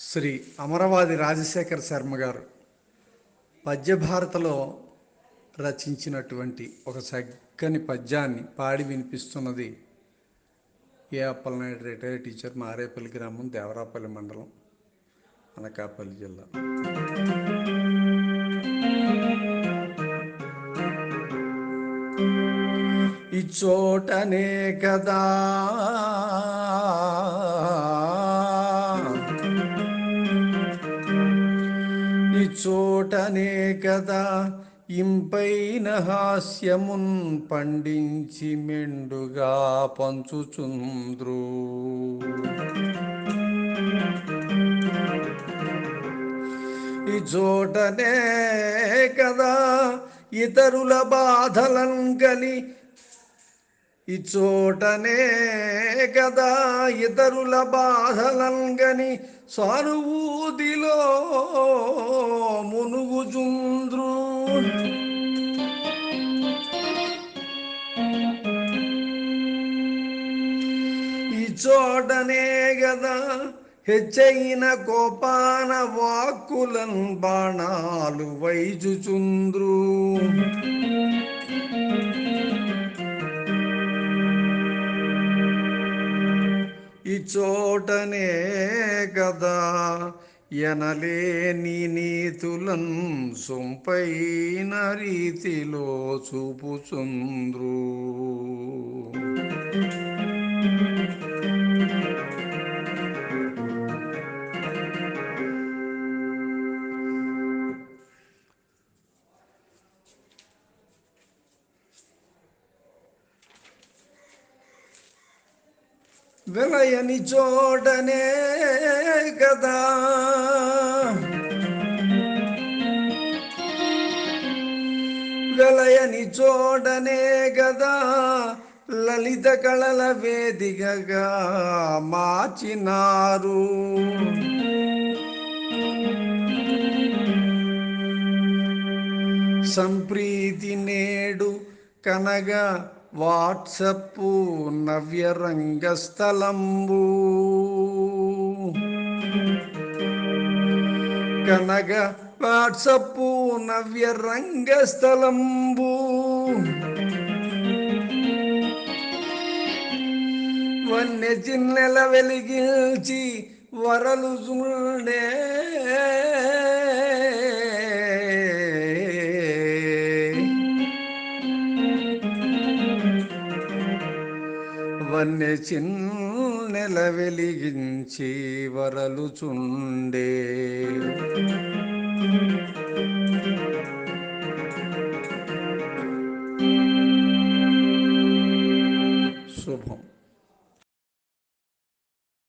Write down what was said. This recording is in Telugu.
శ్రీ అమరవాది రాజశేఖర్ శర్మ గారు పద్యభారతలో రచించినటువంటి ఒక చక్కని పద్యాన్ని పాడి వినిపిస్తున్నది A Appalanaidu retire teacher Marepalli గ్రామం దేవరాపల్లి మండలం అనకాపల్లి జిల్లా. ఈ చోటనే కదా చోటనే కదా. ఇంపైన హాస్యమున్ పండించి మెండుగా పంచుచుంద్రు. ఈ చోటనే కదా. ఇతరుల బాధలను గని కదా ఇతరుల బాధలంగని సానుభూతిలో మునుగుచుంద్రు. ఈ చోటనే కదా హెచ్చైన కోపాన వాక్కులన్ బాణాలు వైజుచుంద్రు. చోటనే కదా ఎనలేని నీతులన్ సొంపైన రీతిలో చూపుచుంద్రు. వెలయని చోటనే కదా. వెలయని జోడనే గదా లలిత కళల వేదికగా మార్చినారు. సంప్రీతి నేడు కనగా వాట్సప్పు నవ్యరంగస్థలంబు. కనగ వాట్సప్పు నవ్యరంగస్థలంబు. వన్య చిన్నెల వెలిగించి వరలు చూడే. వన్య చిన్నెల వెలిగించి వరలు చుండే